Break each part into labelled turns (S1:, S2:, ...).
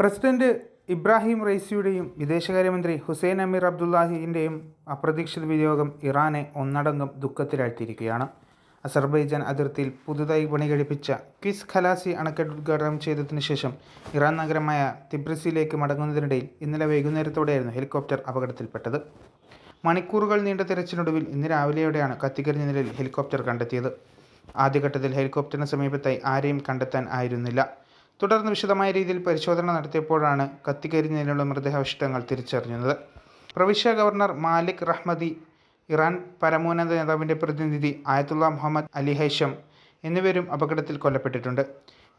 S1: President Ibrahim റൈസിയുടെയും വിദേശകാര്യമന്ത്രി ഹുസൈൻ അമീർ അബ്ദുല്ലാഹിന്റെയും അപ്രതീക്ഷിത വിയോഗം ഇറാനെ ഒന്നടങ്കം ദുഃഖത്തിലാഴ്ത്തിയിരിക്കുകയാണ്. അസർബൈജാൻ അതിർത്തിയിൽ പുതുതായി പണികഴിപ്പിച്ച ക്വിസ് ഖലാസി അണക്കെട്ട് ഉദ്ഘാടനം ചെയ്തതിനു ശേഷം ഇറാൻ നഗരമായ തിബ്രിസിലേക്ക് മടങ്ങുന്നതിനിടയിൽ ഇന്നലെ വൈകുന്നേരത്തോടെയായിരുന്നു ഹെലികോപ്റ്റർ അപകടത്തിൽപ്പെട്ടത്. മണിക്കൂറുകൾ നീണ്ട തിരച്ചിലൊടുവിൽ ഇന്ന് രാവിലെയോടെയാണ് കത്തിക്കരിഞ്ഞ നിലയിൽ ഹെലികോപ്റ്റർ കണ്ടെത്തിയത്. ആദ്യഘട്ടത്തിൽ ഹെലികോപ്റ്ററിന് സമീപത്തായി ആരെയും കണ്ടെത്താൻ ആയിരുന്നില്ല. തുടർന്ന് വിശദമായ രീതിയിൽ പരിശോധന നടത്തിയപ്പോഴാണ് കത്തിക്കരിഞ്ഞതിനുള്ള മൃതദേഹാവശിഷ്ടങ്ങൾ തിരിച്ചറിഞ്ഞത്. പ്രവിശ്യ ഗവർണർ മാലിക് റഹ്മദി ഇറാൻ പരമോന്നത നേതാവിന്റെ പ്രതിനിധി ആയത്തുള്ള മുഹമ്മദ് അലി ഹൈഷം എന്നിവരും അപകടത്തിൽ കൊല്ലപ്പെട്ടിട്ടുണ്ട്.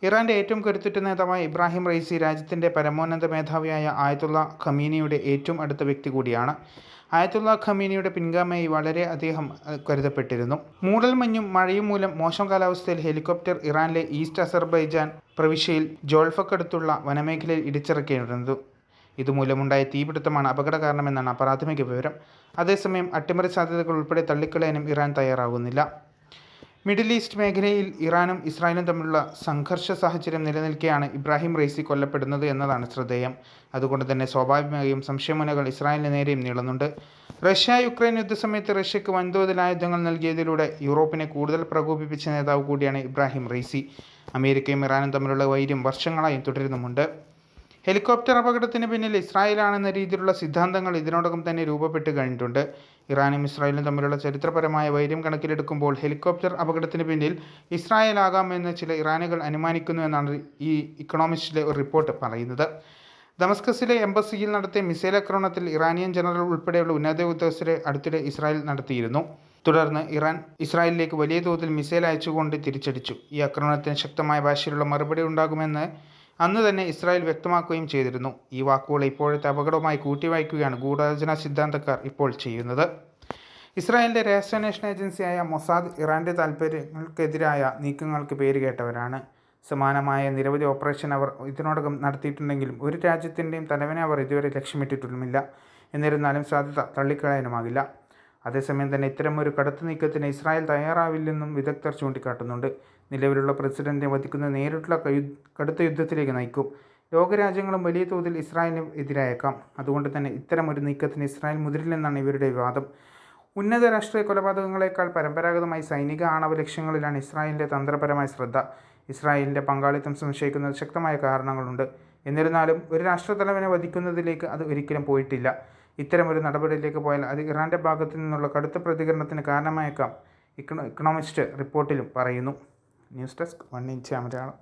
S1: ഇറാന്റെ ഏറ്റവും കരുത്തുറ്റ നേതാവായ ഇബ്രാഹിം റൈസി രാജ്യത്തിന്റെ പരമോന്നത മേധാവിയായ ആയത്തുള്ള ഖമീനിയുടെ ഏറ്റവും അടുത്ത വ്യക്തി കൂടിയാണ്. ആയത്തുള്ള ഖമീനിയുടെ പിൻഗാമിയായി വളരെ അദ്ദേഹം കരുതപ്പെട്ടിരുന്നു. കരുതപ്പെട്ടിരുന്നു മൂടൽമഞ്ഞും മഴയും മൂലം മോശം കാലാവസ്ഥയിൽ ഹെലികോപ്റ്റർ ഇറാനിലെ ഈസ്റ്റ് അസർബൈജാൻ പ്രവിശ്യയിൽ ജോൾഫക്കടുത്തുള്ള വനമേഖലയിൽ ഇടിച്ചിറക്കിയിരുന്നത് ഇതുമൂലമുണ്ടായ തീപിടുത്തമാണ് അപകട കാരണമെന്നാണ് പ്രാഥമിക വിവരം. അതേസമയം അട്ടിമറി സാധ്യതകൾ ഉൾപ്പെടെ തള്ളിക്കളയാനും ഇറാൻ തയ്യാറാകുന്നില്ല മിഡിൽ ഈസ്റ്റ് മേഖലയിൽ ഇറാനും ഇസ്രായേലും തമ്മിലുള്ള സംഘർഷ സാഹചര്യം നിലനിൽക്കെയാണ് ഇബ്രാഹിം റൈസി കൊല്ലപ്പെടുന്നത് എന്നതാണ് ശ്രദ്ധേയം. അതുകൊണ്ട് തന്നെ സ്വാഭാവികമായും സംശയമുനകൾ ഇസ്രായേലിന് നേരെയും നീളുന്നുണ്ട്. റഷ്യ യുക്രൈൻ യുദ്ധസമയത്ത് റഷ്യക്ക് വൻതോതിൽ ആയുധങ്ങൾ നൽകിയതിലൂടെ യൂറോപ്പിനെ കൂടുതൽ പ്രകോപിപ്പിച്ച നേതാവ് കൂടിയാണ് ഇബ്രാഹിം റൈസി അമേരിക്കയും ഇറാനും തമ്മിലുള്ള വൈര്യം വർഷങ്ങളായും തുടരുന്നുമുണ്ട്. ഹെലികോപ്റ്റർ അപകടത്തിന് പിന്നിൽ ഇസ്രായേലാണെന്ന രീതിയിലുള്ള സിദ്ധാന്തങ്ങൾ ഇതിനോടകം തന്നെ രൂപപ്പെട്ട് കഴിഞ്ഞിട്ടുണ്ട്. ഇറാനും ഇസ്രായേലും തമ്മിലുള്ള ചരിത്രപരമായ വൈര്യം കണക്കിലെടുക്കുമ്പോൾ ഹെലികോപ്റ്റർ അപകടത്തിന് പിന്നിൽ ഇസ്രായേൽ ആകാമെന്ന് ചില ഇറാനുകൾ അനുമാനിക്കുന്നു എന്നാണ് ഈ ഇക്കണോമിസ്റ്റിലെ ഒരു റിപ്പോർട്ട് പറയുന്നത്. ദമസ്കസിലെ എംബസിയിൽ നടത്തിയ മിസൈൽ ആക്രമണത്തിൽ ഇറാനിയൻ ജനറൽ ഉൾപ്പെടെയുള്ള ഉന്നത ഉദ്യോഗസ്ഥരെ അടുത്തിടെ ഇസ്രായേൽ നടത്തിയിരുന്നു. തുടർന്ന് ഇറാൻ ഇസ്രായേലിലേക്ക് വലിയ തോതിൽ മിസൈൽ അയച്ചുകൊണ്ട് തിരിച്ചടിച്ചു. ഈ ആക്രമണത്തിന് ശക്തമായ ഭാഷയിലുള്ള മറുപടി ഉണ്ടാകുമെന്ന് അന്ന് തന്നെ ഇസ്രായേൽ വ്യക്തമാക്കുകയും ചെയ്തിരുന്നു. ഈ വാക്കുകൾ ഇപ്പോഴത്തെ അപകടവുമായി കൂട്ടിവായിക്കുകയാണ് ഗൂഢാലോചന സിദ്ധാന്തക്കാർ ഇപ്പോൾ ചെയ്യുന്നത്. ഇസ്രായേലിന്റെ രഹസ്യാന്വേഷണ ഏജൻസിയായ മൊസാദ് ഇറാന്റെ താൽപ്പര്യങ്ങൾക്കെതിരായ നീക്കങ്ങൾക്ക് പേരുകേട്ടവരാണ് സമാനമായ നിരവധി ഓപ്പറേഷൻ അവർ ഇതിനോടകം നടത്തിയിട്ടുണ്ടെങ്കിലും ഒരു രാജ്യത്തിന്റെയും തലവനെ അവർ ഇതുവരെ ലക്ഷ്യമിട്ടിട്ടുമില്ല. എന്നിരുന്നാലും സാധ്യത തള്ളിക്കളയാനുമാകില്ല. അതേസമയം തന്നെ ഇത്തരമൊരു കടുത്ത നീക്കത്തിന് ഇസ്രായേൽ തയ്യാറാവില്ലെന്നും വിദഗ്ധർ ചൂണ്ടിക്കാട്ടുന്നുണ്ട്. നിലവിലുള്ള പ്രസിഡന്റിനെ വധിക്കുന്ന നേരിട്ടുള്ള കടുത്ത യുദ്ധത്തിലേക്ക് നയിക്കും. ലോകരാജ്യങ്ങളും വലിയ തോതിൽ ഇസ്രായേലിന് എതിരായേക്കാം. അതുകൊണ്ട് തന്നെ ഇത്തരം ഒരു നീക്കത്തിന് ഇസ്രായേൽ മുതിരില്ലെന്നാണ് ഇവരുടെ വാദം ഉന്നത രാഷ്ട്രീയ കൊലപാതകങ്ങളെക്കാൾ പരമ്പരാഗതമായി സൈനിക ആണവ ലക്ഷ്യങ്ങളിലാണ് ഇസ്രായേലിന്റെ തന്ത്രപരമായ ശ്രദ്ധ. ഇസ്രായേലിന്റെ പങ്കാളിത്തം സംശയിക്കുന്നത് ശക്തമായ കാരണങ്ങളുണ്ട്. എന്നിരുന്നാലും ഒരു രാഷ്ട്രതലവനെ വധിക്കുന്നതിലേക്ക് അത് ഒരിക്കലും പോയിട്ടില്ല. ഇത്തരമൊരു നടപടിയിലേക്ക് പോയാൽ അത് ഇറാന്റെ ഭാഗത്തു നിന്നുള്ള കടുത്ത പ്രതികരണത്തിന് കാരണമായേക്കാം ഇക്കണോ ഇക്കണോമിസ്റ്റ് റിപ്പോർട്ടിലും പറയുന്നു. News desk one inch Malayalam